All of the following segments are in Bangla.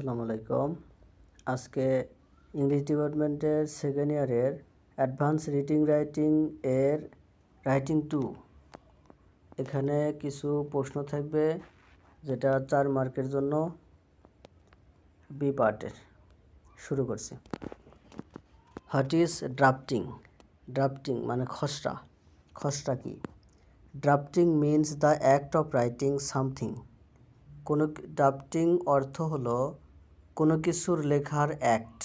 আসসালামু আলাইকুম। আজকে ইংলিশ ডিপার্টমেন্টের সেকেন্ড ইয়ারের অ্যাডভান্স রিডিং রাইটিং এর রাইটিং টু এখানে কিছু প্রশ্ন থাকবে, যেটা চার মার্কের জন্য বি পার্টের শুরু করছি। হোয়াট ইজ ড্রাফটিং ড্রাফটিং মানে খসড়া। খসড়া কি? Drafting means the act of writing something কোনো ড্রাফটিং অর্থ হলো কোনো কিছুর লেখার অ্যাক্ট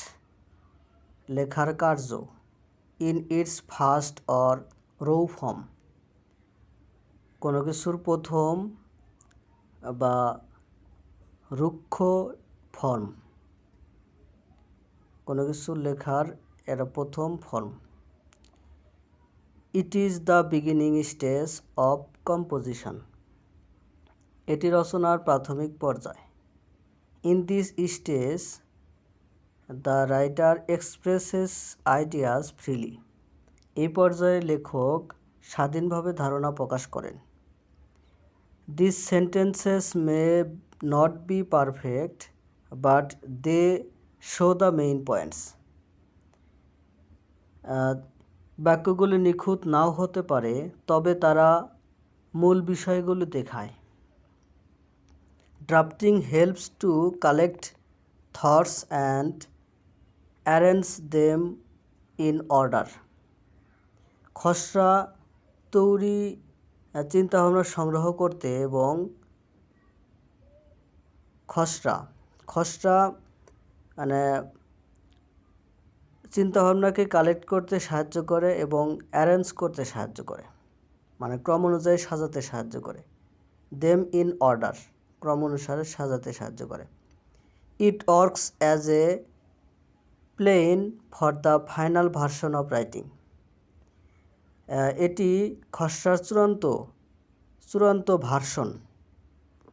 লেখার কার্য in its first or raw form কোনো কিছুর প্রথম বা রুক্ষ ফর্ম কোনো কিছুর লেখার এটা প্রথম form it is the beginning stage of composition এটি রচনার প্রাথমিক পর্যায়। In this stage the writer expresses ideas freely এই পর্যায়ে লেখক স্বাধীনভাবে ধারণা প্রকাশ করেন। This sentences may not be perfect but they show the main points বাক্যগুলি নিখুঁত নাও হতে পারে, তবে তারা মূল বিষয়গুলি দেখায়। Drafting helps to collect thoughts and arrange them in order খসড়া তৈরি চিন্তাভাবনা সংগ্রহ করতে এবং খসড়া খসড়া মানে চিন্তাভাবনাকে কালেক্ট করতে সাহায্য করে এবং অ্যারেঞ্জ করতে সাহায্য করে। মানে ক্রম অনুযায়ী সাজাতে সাহায্য করে। দেম ইন অর্ডার ক্রম অনুসারে সাজাতে সাহায্য করে। It works as a plan for the final version of writing এটি খসড়ার চূড়ান্ত চূড়ান্ত ভার্সন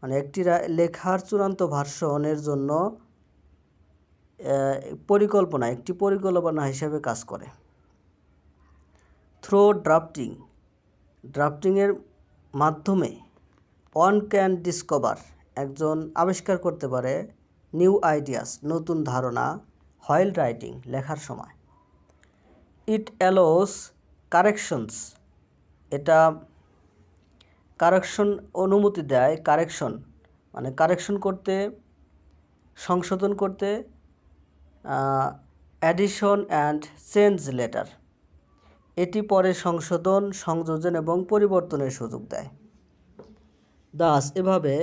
মানে একটি লেখার চূড়ান্ত ভার্সনের জন্য পরিকল্পনা, একটি পরিকল্পনা হিসেবে কাজ করে। থ্রো ড্রাফটিং ড্রাফটিংয়ের মাধ্যমে ওয়ান ক্যান ডিসকভার, একজন আবিষ্কার করতে পারে নিউ আইডিয়াস, নতুন ধারণা হয়েল রাইটিং লেখার সময়। ইট অ্যালোস কারেকশনস, এটা কারেকশন অনুমতি দেয়, কারেকশন মানে কারেকশন করতে, সংশোধন করতে অ্যাডিশন অ্যান্ড চেঞ্জ লেটার এটি পরে সংশোধন, সংযোজন এবং পরিবর্তনের সুযোগ দেয়। দাস, এভাবে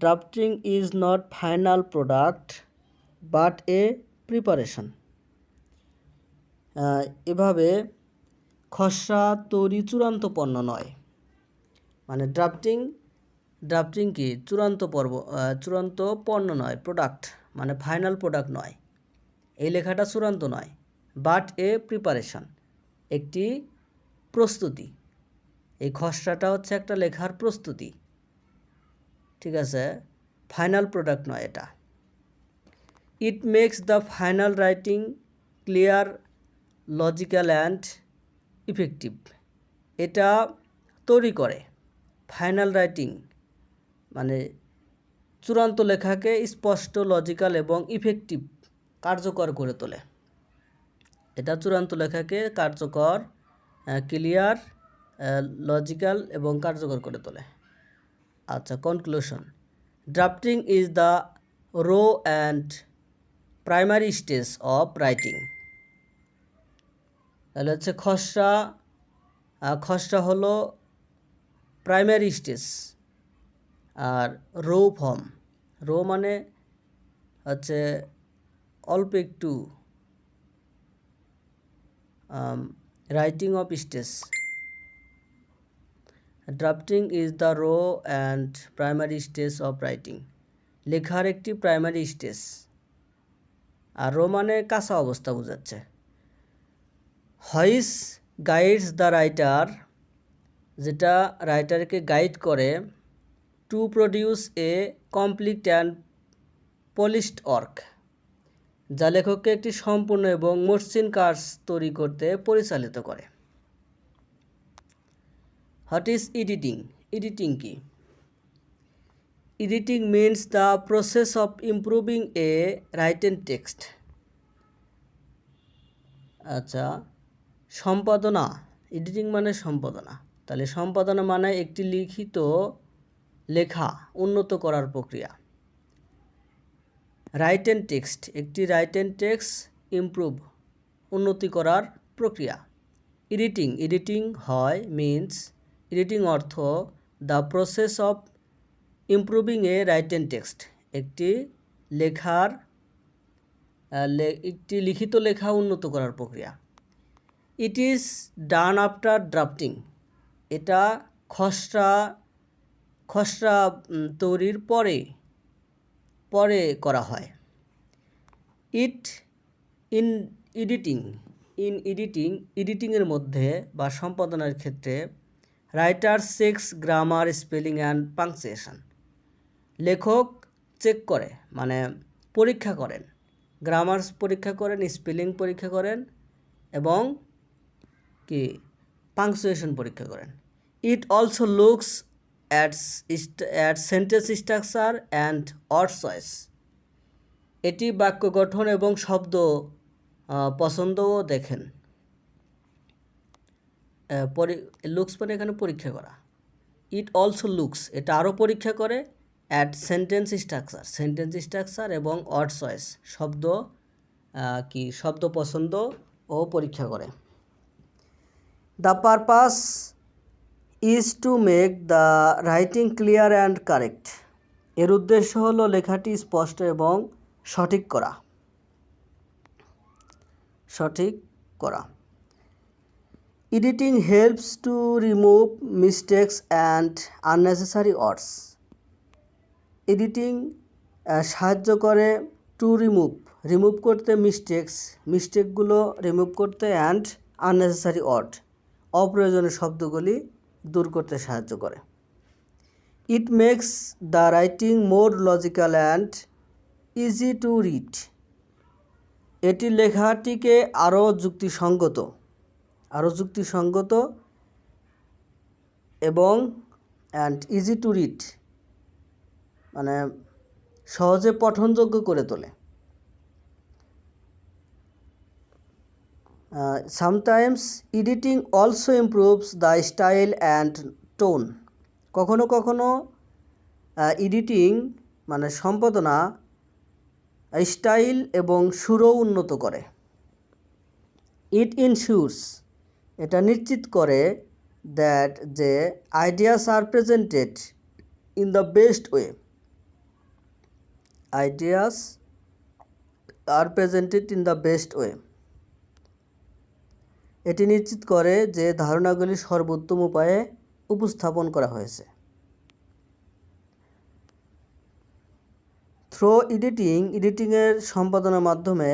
drafting is not final product but a preparation এভাবে, খসড়া তৈরি চূড়ান্ত পণ্য নয়। মানে ড্রাফটিং ড্রাফটিং কি? চূড়ান্ত পর্ব চূড়ান্ত পণ্য নয় প্রোডাক্ট মানে ফাইনাল প্রোডাক্ট নয়। এই লেখাটা চূড়ান্ত নয় বাট এ প্রিপারেশন একটি প্রস্তুতি। এই খসড়াটা হচ্ছে একটা লেখার প্রস্তুতি। ঠিক আছে ফাইনাল প্রোডাক্ট নয় এটা। It makes the final writing clear logical and effective এটা তৈরি করে ফাইনাল রাইটিং মানে চূড়ান্ত লেখাকে স্পষ্ট লজিক্যাল এবং ইফেক্টিভ কার্যকর করে তোলে। এটা চূড়ান্ত লেখাকে কার্যকর ক্লিয়ার লজিক্যাল এবং কার্যকর করে তোলে। আচ্ছা conclusion drafting is the raw and primary stage of writing তাহলে হচ্ছে খসড়া খসড়া হলো প্রাইমারি স্টেজ আর রো ফর্ম রো মানে হচ্ছে অল্প একটু writing of stage drafting is the raw and primary stage of writing লেখার একটি প্রাইমারি স্টেজ আর রো মানে কাঁচা অবস্থা বোঝাচ্ছে। হইস গাইডস দ্য রাইটার যেটা রাইটারকে গাইড করে to produce a complete and polished work যা লেখককে একটি সম্পূর্ণ এবং মসৃণ কাজ তৈরি করতে পরিচালিত করে। What is editing? এডিটিং কি? Editing means the process of improving a written text আচ্ছা সম্পাদনা। এডিটিং মানে সম্পাদনা। তাহলে সম্পাদনা মানে একটি লিখিত লেখা উন্নত করার প্রক্রিয়া। রাইট অ্যান্ড টেক্সট একটি রাইট অ্যান্ড টেক্সট ইমপ্রুভ উন্নতি করার প্রক্রিয়া। এডিটিং এডিটিং হয় মিন্স এডিটিং অর্থ the process of improving a written text একটি লেখার একটি লিখিত লেখা উন্নত করার প্রক্রিয়া। It is done after drafting এটা খসড়া খসড়া তৈরির পরে পরে করা হয়। It in editing in editing এডিটিংয়ের মধ্যে বা সম্পাদনার ক্ষেত্রে writer checks, grammar, spelling and punctuation লেখক চেক করে মানে পরীক্ষা করেন। গ্রামার পরীক্ষা করেন, স্পেলিং পরীক্ষা করেন এবং কি পাংচুয়েশন পরীক্ষা করেন। It also looks at at sentence structure and word choice. এটি বাক্য গঠন এবং শব্দ পছন্দও দেখেন। লুকস মানে এখানে পরীক্ষা করা। ইট অলসো লুকস এটা আরও পরীক্ষা করে at sentence structure sentence structure এবং অড চয়েস শব্দ কি, শব্দ পছন্দ ও পরীক্ষা করে। The purpose is to make the writing clear and correct এর উদ্দেশ্য হলো লেখাটি স্পষ্ট এবং সঠিক করা। সঠিক করা। Editing helps to remove mistakes and unnecessary words editing সাহায্য করে টু রিমুভ রিমুভ করতে মিস্টেক্স মিস্টেকগুলো রিমুভ করতে অ্যান্ড আননেসেসারি ওয়ার্ড অপ্রয়োজনীয় শব্দগুলি দূর করতে সাহায্য করে। It makes the writing more logical and easy to read এটি লেখাটিকে আরও যুক্তিসঙ্গত আরও যুক্তিসঙ্গত এবং অ্যান্ড ইজি টু রিড মানে সহজে পঠনযোগ্য করে তোলে। Sometimes editing also improves the style and tone কখনো কখনো এডিটিং মানে সম্পাদনা স্টাইল এবং সুরও উন্নত করে। ইট ইনশিওরস এটা নিশ্চিত করে দ্যাট যে ideas are presented in the best way ideas are presented in the best way এটি নিশ্চিত করে যে ধারণাগুলি সর্বোত্তম উপায়ে উপস্থাপন করা হয়েছে। থ্রো এডিটিং এডিটিংয়ের সম্পাদনার মাধ্যমে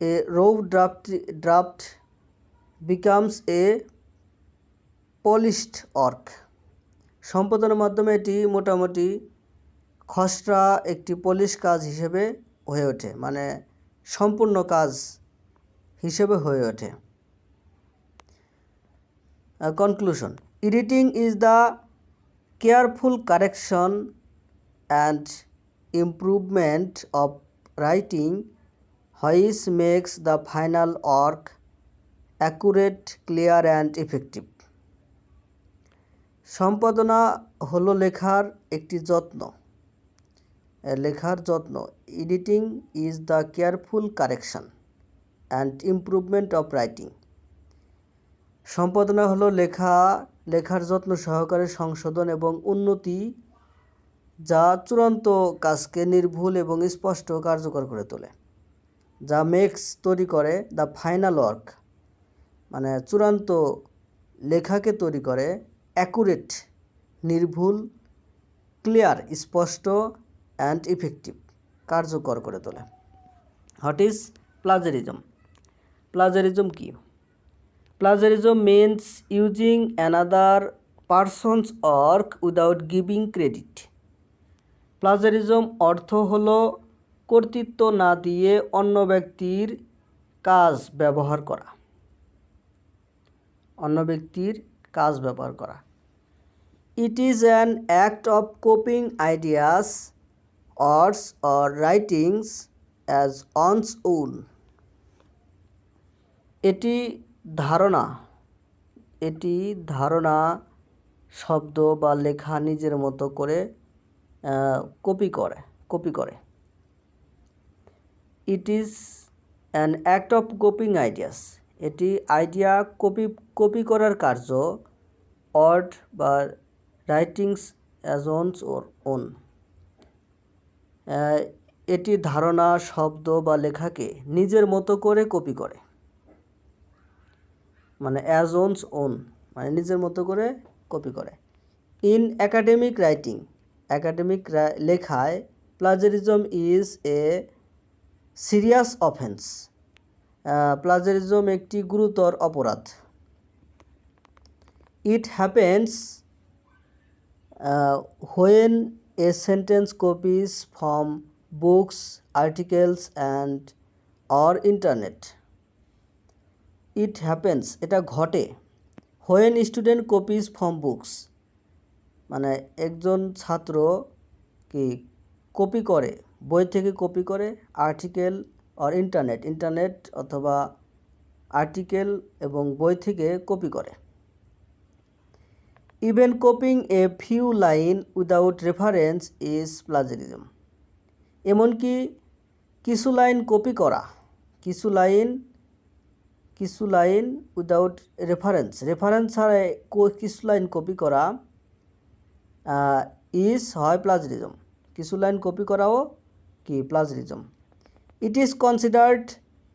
a rough draft draft becomes a polished work সম্পাদনার মাধ্যমে এটি মোটামুটি খসড়া একটি পলিশ কাজ হিসেবে হয়ে ওঠে মানে সম্পূর্ণ কাজ হিসেবে হয়ে ওঠে। Conclusion editing is the careful correction and improvement of writing, which makes the final work accurate clear and effective. সম্পাদনা হলো লেখার একটি যত্ন। লেখার যত্ন। Editing is the careful correction and improvement of writing. সম্পাদনা হলো লেখা, লেখার যত্ন সহকারে সংশোধন এবং উন্নতি যা চূড়ান্ত কাজকে নির্ভুল এবং স্পষ্ট কার্যকর করে তোলে। যা মেক্স তৈরি করে দ্য ফাইনাল ওয়ার্ক মানে চূড়ান্ত লেখাকে তৈরি করে অ্যাকুরেট নির্ভুল ক্লিয়ার স্পষ্ট অ্যান্ড ইফেক্টিভ কার্যকর করে তোলে। হোয়াট ইজ প্লাজারিজম প্লাজারিজম কি? Plagiarism means using another person's work without giving credit plagiarism অর্থ হল কর্তৃত্ব না দিয়ে অন্য ব্যক্তির কাজ ব্যবহার করা। অন্য ব্যক্তির কাজ ব্যবহার করা। It is an act of copying ideas words, or writings as one's own. এটি ধারণা। এটি ধারণা শব্দ বা লেখা নিজের মতো করে কপি করে কপি করে। It is an act of copying ideas এটি আইডিয়া কপি কপি করার কার্য। অর্ড বা writings as one's or own. এটি ধারণা, শব্দ বা লেখাকে নিজের মতো করে কপি করে। মানে অ্যাজ ওনস ওন মানে নিজের মতো করে কপি করে। ইন অ্যাকাডেমিক রাইটিং অ্যাকাডেমিক লেখায় plagiarism is a serious offence. Plagiarism একটি গুরুতর অপরাধ। It happens when a sentence copies from books articles and or internet it happens এটা ঘটে। When student copies from books মানে একজন ছাত্র কি কপি করে, বই থেকে কপি করে আর্টিকেল অর ইন্টারনেট ইন্টারনেট অথবা আর্টিকেল এবং বই থেকে কপি করে। Even copying a few line without reference is plagiarism এমনকি কিছু লাইন কপি করা, কিছু লাইন কিছু লাইন উইদাউট রেফারেন্স রেফারেন্স ছাড়া কিছু লাইন কপি করা ইজ হয় প্লাজারিজম কিছু লাইন কপি করাও কি plagiarism it is considered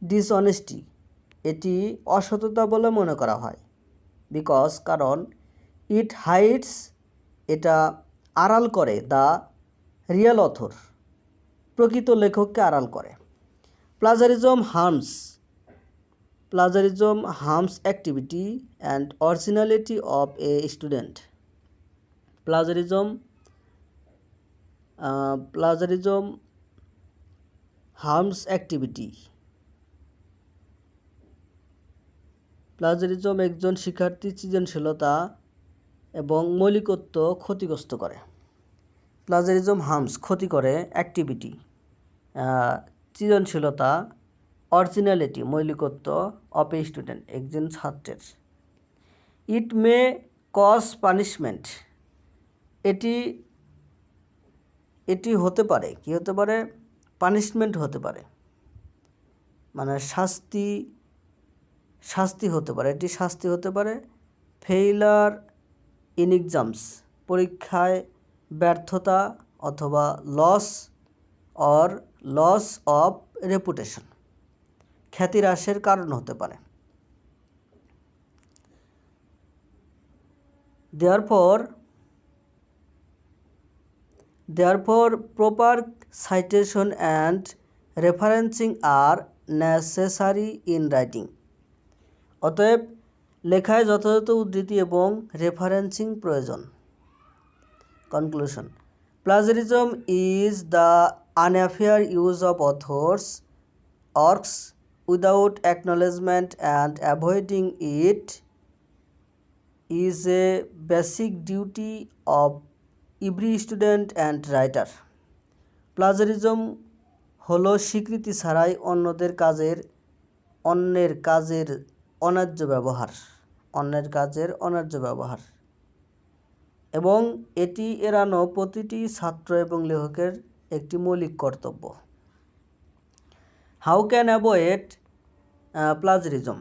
dishonesty এটি অসততা বলে মনে করা হয়। বিকজ কারণ ইট হাইটস এটা আড়াল করে দ্য রিয়েল অথর প্রকৃত লেখককে আড়াল করে। Plagiarism harms plagiarism harms activity and originality of a student plagiarism plagiarism harms activity plagiarism একজন শিক্ষার্থীর সৃজনশীলতা এবং মৌলিকত্ব ক্ষতিগ্রস্ত করে। প্লাজারিজম হার্মস ক্ষতি করে অ্যাক্টিভিটি সৃজনশীলতা অরিজিনালিটি মৌলিকত্ব অফ এ স্টুডেন্ট একজন ছাত্রের। ইট মে কজ পানিশমেন্ট এটি এটি হতে পারে, কি হতে পারে? পানিশমেন্ট হতে পারে। মানে শাস্তি শাস্তি হতে পারে। এটি শাস্তি হতে পারে ফেইলার ইন এক্সামস পরীক্ষায় ব্যর্থতা অথবা loss or loss of reputation খ্যাতি হ্রাসের কারণ হতে পারে। দেয়ার পর Therefore, proper citation and referencing are necessary in writing. অতএব লেখায় যথাযথ উদ্ধৃতি এবং রেফারেন্সিং প্রয়োজন conclusion plagiarism is the unfair use of authors works without acknowledgement and avoiding it is a basic duty of every student and writer. Plagiarism হলো স্বীকৃতি ছাড়াই অন্যদের কাজের, অন্যের কাজের অন্যায্য ব্যবহার, অন্যের কাজের অন্যায্য ব্যবহার। এবং এটি এড়ানো প্রতিটি ছাত্র এবং লেখকের একটি মৌলিক কর্তব্য। How can avoid plagiarism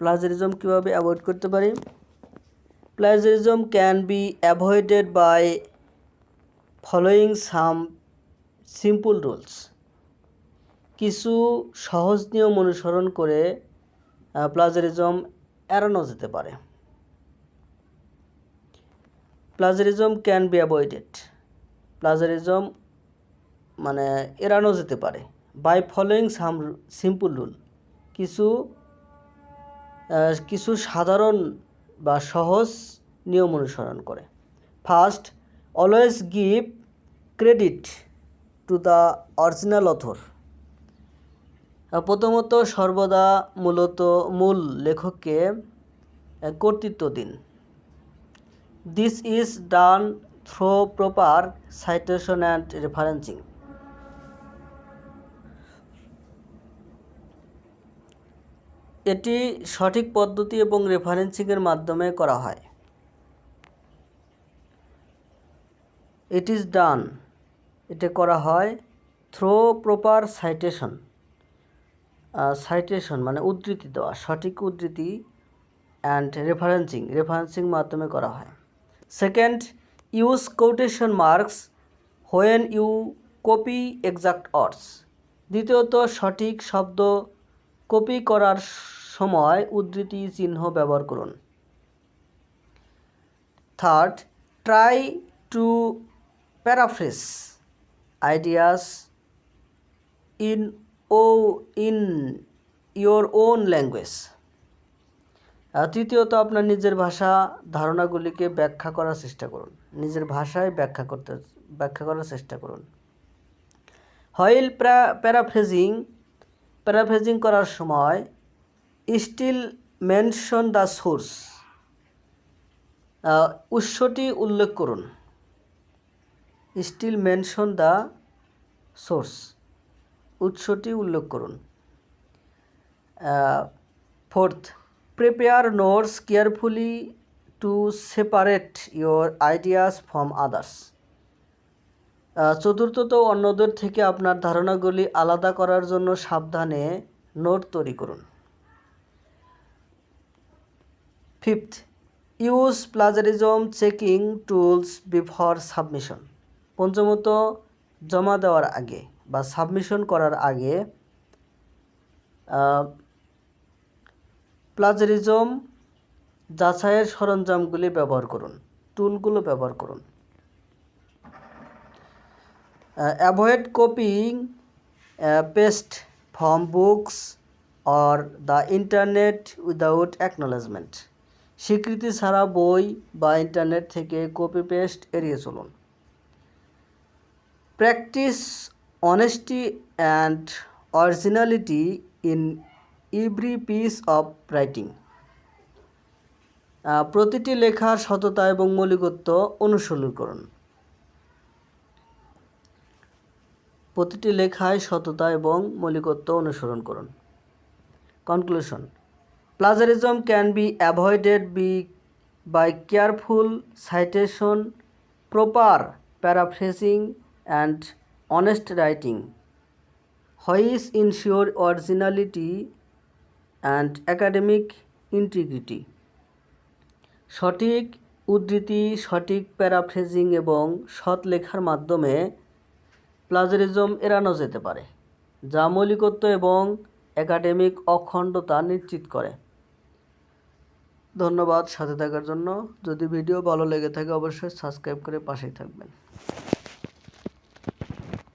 plagiarism কীভাবে অ্যাভয়েড করতে পারি? Plagiarism can be avoided by following some simple rules. কিছু সহজ নিয়ম অনুসরণ করে প্লাজারিজম এড়ানো যেতে পারে। Plagiarism can be avoided plagiarism মানে এড়ানো যেতে পারে by following some simple rule কিছু কিছু সাধারণ বা সহজ নিয়ম অনুসরণ করে। First always give credit to the original author প্রথমত সর্বদা মূলত মূল লেখককে কর্তৃত্ব দিন। This is done through proper citation and referencing এটি সঠিক পদ্ধতি এবং রেফারেন্সিংয়ের মাধ্যমে করা হয়। ইট ইজ ডান এটা করা হয় থ্রো প্রপার সাইটেশন সাইটেশন মানে উদ্ধৃতি দেওয়া, সঠিক উদ্ধৃতি অ্যান্ড রেফারেন্সিং রেফারেন্সিং মাধ্যমে করা হয়। Second use quotation marks when you copy exact words দ্বিতীয়ত, সঠিক শব্দ কপি করার সময় উদ্ধৃতি চিহ্ন ব্যবহার করুন। Third try to paraphrase ideas in O in your own language তৃতীয়ত, আপনার নিজের ভাষা ধারণাগুলিকে ব্যাখ্যা করার চেষ্টা করুন। নিজের ভাষায় ব্যাখ্যা করতে, ব্যাখ্যা করার চেষ্টা করুন। হয়েল প্যারাফ্রেজিং প্যারাফ্রেজিং করার সময় স্টিল মেনশন দ্য সোর্স উৎসটি উল্লেখ করুন। স্টিল মেনশন দ্য সোর্স উৎসটি উল্লেখ করুন। Fourth prepare notes carefully to separate your ideas from others চতুর্থত অন্যদের থেকে আপনার ধারণাগুলি আলাদা করার জন্য সাবধানে নোট তৈরি করুন। Fifth use plagiarism checking tools before submission পঞ্চমত, জমা দেওয়ার আগে বা সাবমিশন করার আগে প্লাজারিজম যাচাইয়ের সরঞ্জামগুলি ব্যবহার করুন টুলগুলো ব্যবহার করুন। Avoid copying paste from books or the internet without acknowledgement স্বীকৃতি ছাড়া বই বা ইন্টারনেট থেকে কপি পেস্ট এড়িয়ে চলুন। Practice honesty and originality in every piece of writing প্রতিটি লেখার সততা এবং মৌলিকত্ব অনুসরণ করুন। প্রতিটি লেখায় সততা এবং মৌলিকত্ব অনুসরণ করুন। Conclusion plagiarism can be avoided be by careful citation proper paraphrasing and honest writing which ensure originality and academic integrity সঠিক উদ্ধৃতি, সঠিক প্যারাফ্রেজিং এবং সৎ লেখার মাধ্যমে প্লাজারিজম এড়ানো যেতে পারে, যা মৌলিকত্ব এবং একাডেমিক অখণ্ডতা নিশ্চিত করে। ধন্যবাদ সাথে থাকার জন্য। যদি ভিডিও ভালো লেগে থাকে অবশ্যই সাবস্ক্রাইব করে পাশেই থাকবেন।